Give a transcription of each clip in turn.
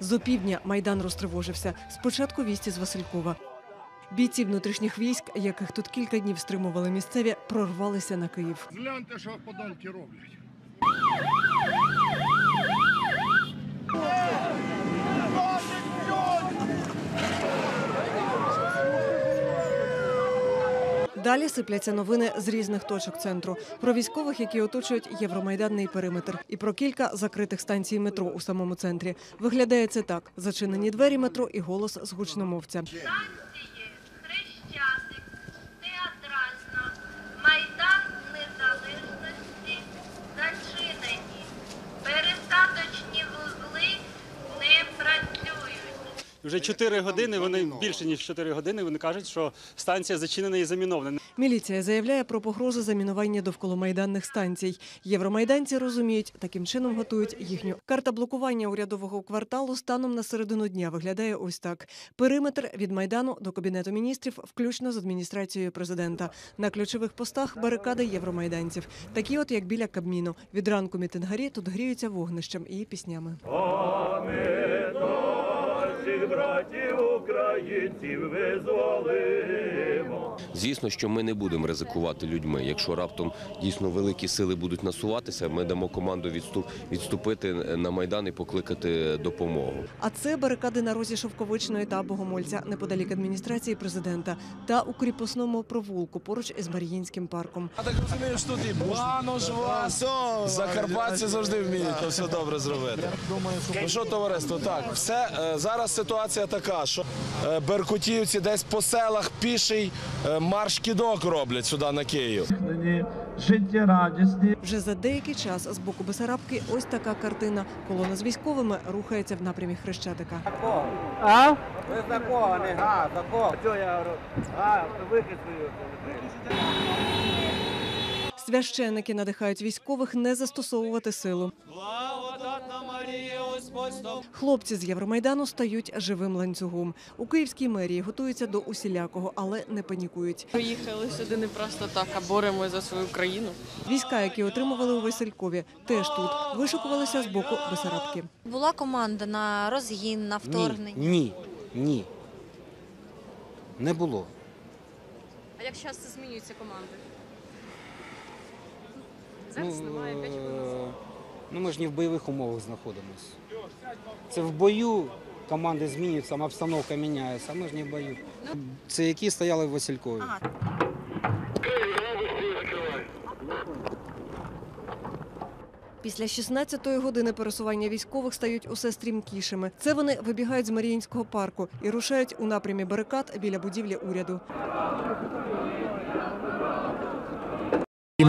З опівдня майдан розтривожився. Спочатку вісті з Василькова. Бійці внутрішніх військ, яких тут кілька днів стримували місцеві, прорвалися на Київ. Гляньте, що подальки роблять. Далі сипляться новини з різних точок центру про військових, які оточують Євромайданний периметр, і про кілька закритих станцій метро у самому центрі. Виглядає це так: зачинені двері метро і голос з гучномовця. Вже 4 години. Вони більше ніж 4 години. Вони кажуть, що станція зачинена і замінована. Міліція заявляє про погрози замінування довкола майданних станцій. Євромайданці розуміють, таким чином готують їхню карта блокування урядового кварталу станом на середину дня виглядає ось так: периметр від майдану до кабінету міністрів, включно з адміністрацією президента. На ключових постах барикади євромайданців, такі, от як біля Кабміну. Від ранку мітингарі тут гріються вогнищем і піснями. Всіх братів українців визволимо. Звісно, що ми не будемо ризикувати людьми. Якщо раптом дійсно великі сили будуть насуватися, ми дамо команду відступ, відступити на майдан і покликати допомогу. А це барикади на розі Шовковичної та Богомольця неподалік адміністрації президента та у кріпосному провулку поруч із Мар'їнським парком. Я так розумію, що тут і банош вас. Закарпатці завжди вміють то все добре зробити. Ну що, товариство, так, все, е, зараз ситуація така, що е, беркутівці десь по селах піший е, марш кідок роблять сюди на Київ. Життєрадісні. Вже за деякий час з боку Бесарабки ось така картина. Колона з військовими рухається в напрямі Хрещатика. А? Ви за кого? Не га, за кого? Що я говорю? А, викид. Священники надихають військових не застосовувати силу. Хлопці з Євромайдану стають живим ланцюгом. У київській мерії готуються до усілякого, але не панікують. Приїхали сюди не просто так, а боремось за свою країну. Війська, які отримували у Василькові, теж тут вишукувалися з боку Бесарабки. Була команда на розгін, на вторгнення. Ні, ні. Не було. А як часто змінюються команди? Зараз Ну, е, ну ми ж не в бойових умовах знаходимося. Це в бою команди змінюються, обстановка міняється, а ми ж не в бою. Це які стояли в Василькові. Після 16-ї години пересування військових стають усе стрімкішими. Це вони вибігають з Маріїнського парку і рушають у напрямі барикад біля будівлі уряду.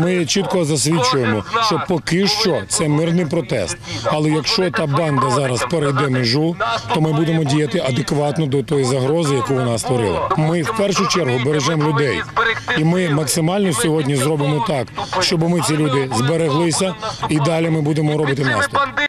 Ми чітко засвідчуємо, що поки що це мирний протест. Але якщо та банда зараз перейде межу, то ми будемо діяти адекватно до тої загрози, яку вона створила. Ми в першу чергу бережемо людей, і ми максимально сьогодні зробимо так, щоб ми ці люди збереглися, і далі ми будемо робити наступ.